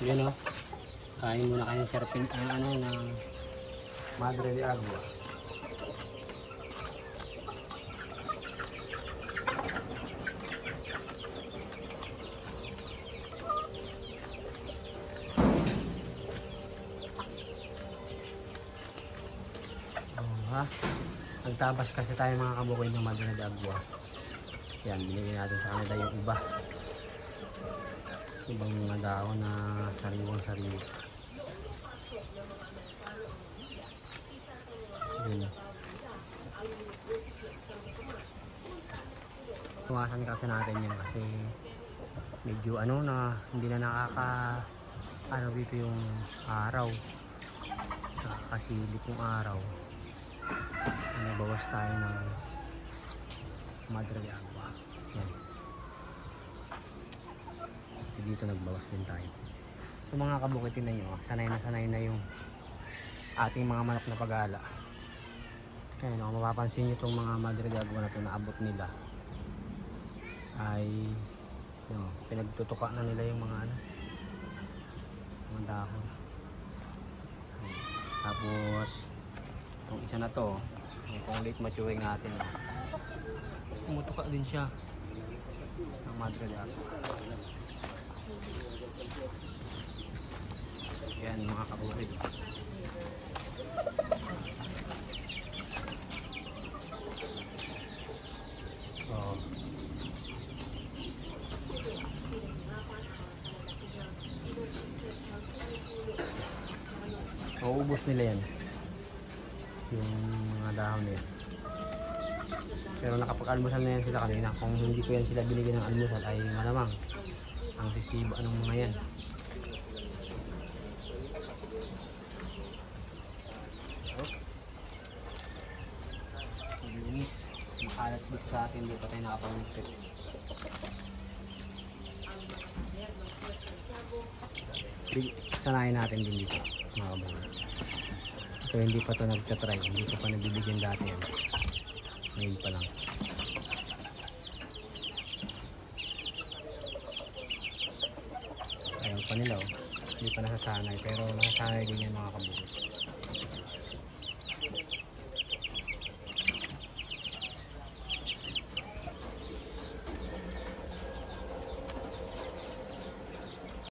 Yun o. Kain muna kayo ng serpent, ang ano, ng Madre de Agua. Ha? Nagtabas kasi tayo mga kabukoy ng Madre de Agua. Yan, binigyan natin sa kanila yung iba. Ibang mga dahon na sariwang sariwa. Yun. Tuwasan kasi natin yan kasi medyo ano na hindi na nakaka ano dito yung araw. Nakakasilip yung araw. Nabawas tayo ng Madre Agua. Yan. Dito nagbawas din tayo yung mga kabukitin na nyo sanay na sanay na yung ating mga manok na pagala kaya no, mapapansin nyo itong mga Agua na ito naabot nila. Ay no, pinagtutuka na nila yung mga ano mga dahon. Tapos itong isa na to pang late maturing natin tumutuka din siya. Ng Madre de Agua yan mga kabukid Oo. Mauubos nila yan. Yung mga dahon nila. Pero nakapag-almusal na yan sila kanina. Kung hindi ko yan sila binigyan ng almusal ay malamang ang sisiba ng mga yan. Makalat dito sa atin. Hindi pa tayo nakapag-trip. Sanayin natin din dito mga kabayan so hindi pa to nagtatry. Hindi ko pa nabibigyan dati yan. Ngayon pa lang. Ayaw pa nila oh. Hindi pa nasasanay pero nasasanay din yan mga kabukit